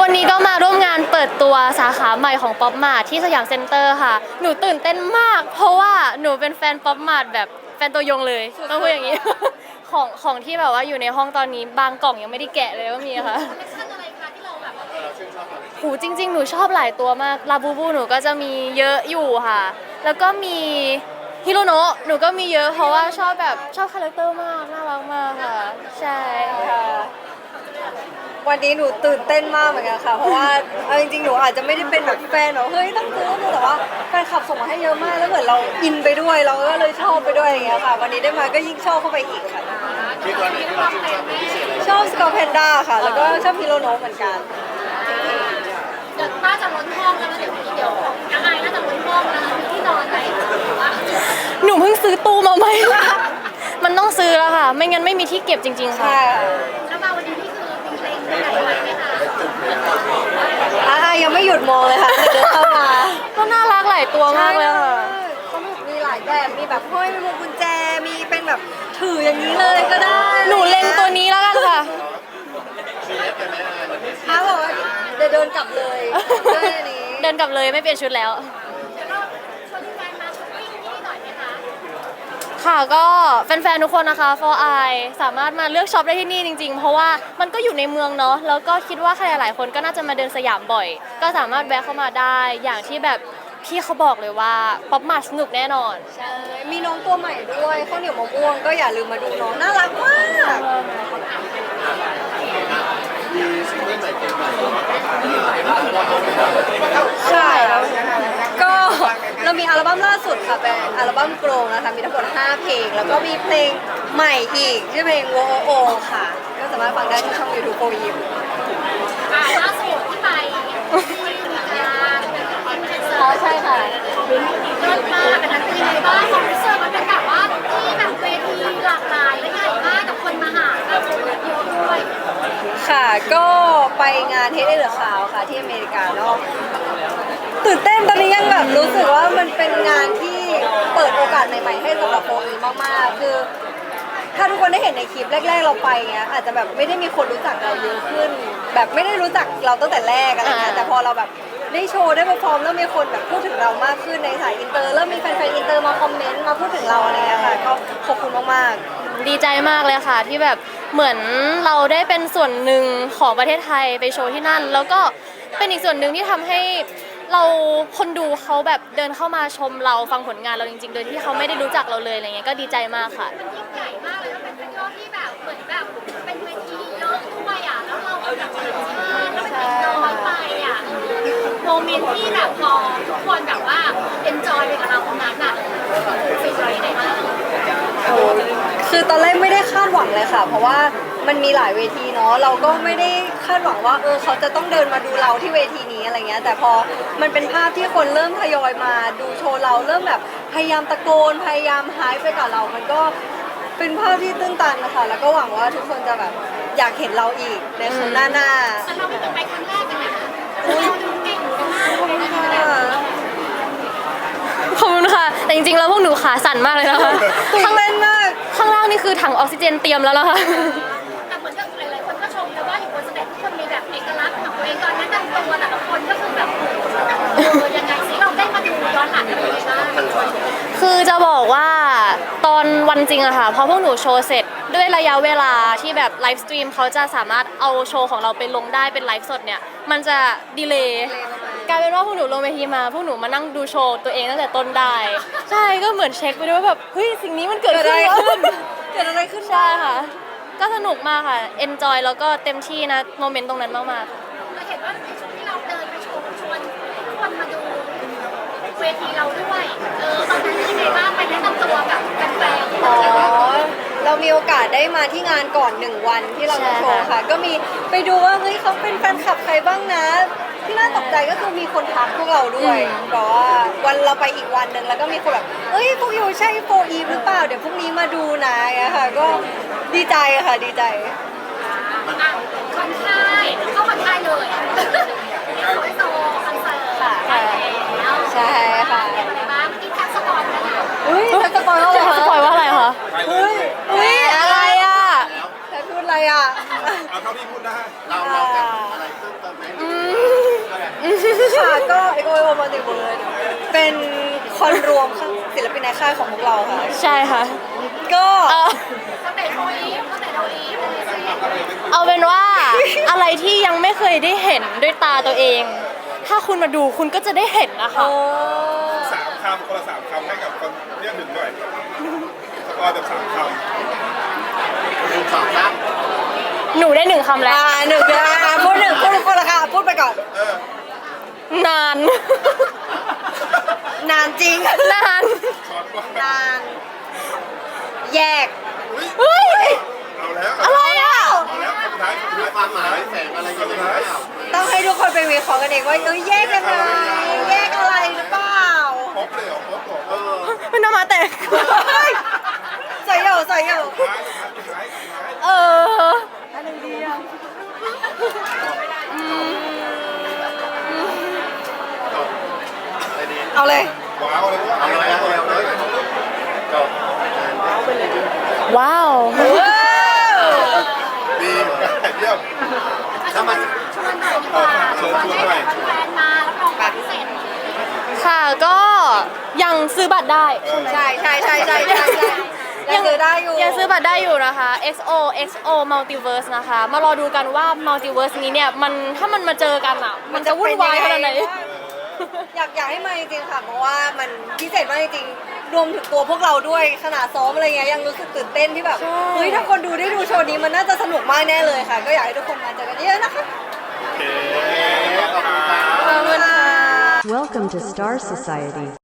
วันนี้ก็มาร่วมงานเปิดตัวสาขาใหม่ของป๊อปมาร์ทที่สยามเซ็นเตอร์ค่ะ หนูตื่นเต้นมาก เพราะว่าหนูเป็นแฟนป๊อปมาร์ทแบบแฟนตัวยงเลยต้องพูดอย่างนี้ ของของที่แบบว่าอยู่ในห้องตอนนี้บางกล่องยังไม่ได้แกะเลยว่ามีค่ะหูจริง ๆ หนูชอบหลายตัวมากลาบูบูหนูก็จะมีเยอะอยู่ค่ะ แล้วก็มีฮิโรโนะหนูก็มีเยอะเพราะว่าชอบแบบชอบคาแรคเตอร์มาก น่ารักมากค่ะ ใช่ค่ะ วันนี้หนูตื่นเต้นมากเหมือนกันค่ะ เพราะว่าเอาจริงๆ หนูอาจจะไม่ได้เป็นแบบแฟนแบบเฮ้ยต้องซื้อต้องซื้อแต่ว่าแฟนคลับส่งมาให้เยอะมาก แล้วเหมือนเราอินไปด้วย เราก็เลยชอบไปด้วยอย่างเงี้ยค่ะ วันนี้ได้มาก็ยิ่งชอบเข้าไปอีกค่ะ มีตัวไหนที่เราชื่นชอบเป็นพิเศษเลยชอบสกอร์แพนด้าค่ะ แล้วก็ชอบฮิโรโนะเหมือนกัน เดี๋ยวป้าจะล้นห้องแล้วนะเดี๋ยวเดี๋ยวน้าอายน่าจะล้นห้องแล้วนะมีที่นอนไหมหรือว่าหนูเพิ่งซื้อตู้มาใหม่มันต้องซื้อแล้วค่ะ ไม่งั้นไม่มีที่เก็บจริง ๆ ค่ะ ใช่ค่ะแล้วมาวันนี้นี่คือมีเพ อ่ายังไม่หยุดมองเลยค่ะเดินเข้ามาก็น่ารักหลายตัวมากเลยค่ะเขามีหลายแบบมีแบบห้อยเป็นพวงกุญแจมีเป็นแบบถืออย่างนี้เลยก็ได้ หนูเล็งตัวนี้แล้วกันค่ะถ้าบอกว่าเดี๋ยวเดินกลับเลยด้วยอันนี้ เดินกลับเลยไม่เปลี่ยนชุดแล้ว ค่ะก็แฟนๆ ทุกคนนะคะ for I สามารถมาเลือกช็อปได้ที่นี่จริงๆ เพราะว่ามันก็อยู่ในเมืองเนาะ แล้วก็คิดว่าใครหลายๆ คนก็น่าจะมาเดินสยามบ่อย ก็สามารถแวะเข้ามาได้ อย่างที่แบบพี่เขาบอกเลยว่าป๊อปมาสนุกแน่นอน ใช่ มีน้องตัวใหม่ด้วยข้าวเหนียวมะม่วงก็อย่าลืมมาดูน้องน่ารักมากมีซิงเกิลใหม่เพลงใหม่เหรอ ใช่ก็เรามีอัลบั้มล่าสุด ค่ะเป็นอัลบั้มโกรงนะคะมีทั้งหมด 5 เพลง แล้วก็มีเพลงใหม่อีกชื่อเพลงโวโอค่ะ ก็สามารถฟังได้ที่ช่อง YouTube โฟยิมอ่าล่าสุดที่ไปที่งานเป็นคอนเสิร์ตอ๋อใช่ค่ะ เลิศมากอันนั้นเป็นยังไงบ้างความรู้สึกมันเป็นแบบว่าที่แบบเวทีหลากหลายและใหญ่มากกับคนมาหาแบบเยอะด้วย ค่ะ ก็ไปงานเทสเดอร์คาวค่ะที่อเมริกาเนาะตื่นเต้นตอนนี้ยังแบบรู้สึกว่ามันเป็นงานที่ เปิดโอกาสใหม่ๆให้สำหรับโฟอีมากๆ คือ ถ้าทุกคนได้เห็นในคลิปแรก ๆ เราไปเงี้ยอาจจะแบบไม่ได้มีคนรู้จักเราเยอะขึ้น แบบไม่ได้รู้จักเราตั้งแต่แรกอะไรเงี้ยอ่าแต่พอเราแบบได้โชว์ได้เปอร์ฟอร์มเริ่มมีคนแบบพูดถึงเรามากขึ้นในสายอินเตอร์เริ่มมีแฟนๆอินเตอร์มาคอมเมนต์มาพูดถึงเราอะไรเงี้ยค่ะก็ขอบคุณมากๆดีใจมากเลยค่ะที่แบบเหมือนเราได้เป็นส่วนหนึ่งของประเทศไทยไปโชว์ที่นั่น แล้วก็เป็นอีกส่วนหนึ่งที่ทำให้ เราคนดูเขาแบบเดินเข้ามาชมเราฟังผลงานเราจริง ๆ โดยที่เขาไม่ได้รู้จักเราเลยอะไรเงี้ยก็ดีใจมากค่ะ มันยิ่งใหญ่มากเลยแล้วเป็นเฟสติวัลที่แบบเหมือนแบบเป็นเวทีเยอะด้วยอะแล้วเราเป็นแบบต่างชาติแล้วเป็นเด็กน้อยไปอะโมเมนต์ที่แบบพอทุกคนแบบว่าเอนจอยไปกับเราตรงนั้นอะเป็นอะไรไหนบ้างคือตอนแรกไม่ได้คาดหวังเลยค่ะ เพราะว่า มันมีหลายเวทีเนาะเราก็ไม่ได้คาดหวังว่าเออเขาจะต้องเดินมาดูเราที่เวทีนี้อะไรเงี้ยแต่พอมันเป็นภาพที่คนเริ่มทยอยมาดูโชว์เราเริ่มแบบพยายามตะโกนพยายามหายไปกับเรา มันก็เป็นภาพที่ตื้นตันนะคะแล้วก็หวังว่าทุกคนจะแบบอยากเห็นเราอีกในครั้งหน้าหน้าแต่เราไม่เป็นไปครั้งแรกกันนะเราดูเก่งมากเลยนะค่ะขอบคุณค่ะ แต่จริงๆ แล้วพวกหนูขาสั่นมากเลยนะคะตื่นข้างเต้นมาก ข้างล่างนี่คือถังออกซิเจนเตรียมแล้วล่ะค่ะ วันจริงอะค่ะพอพวกหนูโชว์เสร็จด้วยระยะเวลาที่แบบไลฟ์สตรีมเขาจะสามารถเอาโชว์ของเราไปลงได้เป็นไลฟ์สดเนี่ย มันจะดีเลย์กลายเป็นว่าพวกหนูลงเวทีมาพวกหนูมานั่งดูโชว์ตัวเองตั้งแต่ต้นได้ ใช่ก็เหมือนเช็คไปด้วยว่าแบบเฮ้ยสิ่งนี้มันเกิดเกิดขึ้อะนไรแล้วขึ้นเกิดอะไรขึ้นใช่ค่ะ ก็สนุกมากค่ะ enjoy แล้วก็เต็มที่นะโมเมนต์ตรงนั้นมากๆเราเห็นว่าในช่วงที่เราเดินไปโชว์ชวนทุกคนมาดู เวทีเราด้วย เออตอนนั้นเป็นยังไงบ้างไปแนะนำตัวกับแฟนๆอ๋อ เรามีโอกาสได้มาที่งานก่อนหนึ่งวันที่เราจะโชว์ค่ะ ก็มีไปดูว่าเฮ้ยเขาเป็นแฟนคลับใครบ้างนะ ที่น่าตกใจก็คือมีคนทักพวกเราด้วยอืมบอกว่าวันเราไปอีกวันหนึ่งแล้วก็มีคนแบบเอ้ยพวกอยู่ใช่โฟอีหรือเปล่า เดี๋ยวพรุ่งนี้มาดูนะอย่างเงี้ยค่ะ ก็ดีใจค่ะดีใจอะคอนค่ายเข้าคอนค่ายเลยโซยโซคอนเสิร์ตค่ะไปแล้ว ใช่ค่ะเป็นอะไรบ้างเมื่อกี้แท็กสปอนนะคะอุ้ยถ้าสปอยว่าอะไรจะคะสปอยว่าอะไรคะ เฮ้ยอุ้ยอะไรอะแต่พูดอะไรอะเอาเท่าที่พูดได้เราเราจะอะไรเพิ่มเติมไหมหรือค่ะก็ Echo Echo Multiverse เป็นคอนรวมศิลปินในค่ายของพวกเราค่ะ ใช่ค่ะ ก็เออสเตจโออีฟสเตจโออีฟอะไรสิเอาเป็นว่าอะไรที่ยังไม่เคยได้เห็นด้วยตาตัวเอง ถ้าคุณมาดูคุณก็จะได้เห็นนะคะโอ้สามคำคนละสามคำให้กับคนเรียกหนึ่งหน่อยสกอร์แบบสามคหนึ่งสองสามหนูได้หนึ่งคำแล้วอ่าหนึ่งนะอะพูดหนึ่งพูดพูดละค่ะพูดไปก่อนำเออนาน นานจริง นานช้อนว่านาน แยก เฮ้ย เอาแล้วอะไร ท้ายคนสุดมีท้ายความหมายแฝงอะไรกันหรือเปล่าต้องให้ทุกคนไปวิเคราะห์กันเองว่าเอ้ยแยกยังไงแยกอะไรหรือเปล่าพบเลยเหรอพบเหรอเออมันน้ำมาแตกเฮ้ยใส่เหยาใส่เหยาสุดท้ายสุดท้ายสุดท้ายเอออะไรดีอะจบอะไรดีเอาเลยว้าวเลยว่าเอาเลยเอาเลยเอาเลยจบว้าวว้าวดี เยี่ยมถ้ามันชวนหน่อยดีกว่าชวนให้แบบแฟนๆมาแล้วลองแบบพิเศษค่ะก็ยังซื้อบัตรได้ใช่ใช่ใช่ใช่ใช่ใช่ยังซื้อได้อยู่ยังซื้อบัตรได้อยู่นะคะ XO XO Multiverse นะคะ มารอดูกันว่า Multiverse นี้เนี่ยมันถ้ามันมาเจอกันอะ มันจะวุ่นวายขนาดไหนอยากอยากให้มาจริงๆค่ะ เพราะว่ามันพิเศษมากจริงๆ รวมถึงตัวพวกเราด้วยขนาดซ้อมอะไรเงี้ยยังรู้สึกตื่นเต้นที่แบบใช่เฮ้ยถ้าคนดูได้ดูโชว์นี้มันน่าจะสนุกมากแน่เลยค่ะ ก็อยากให้ทุกคนมาเจอกันเยอะๆนะคะโอเคขอบคุณครับขอบคุณค่ะ Welcome to Star Society.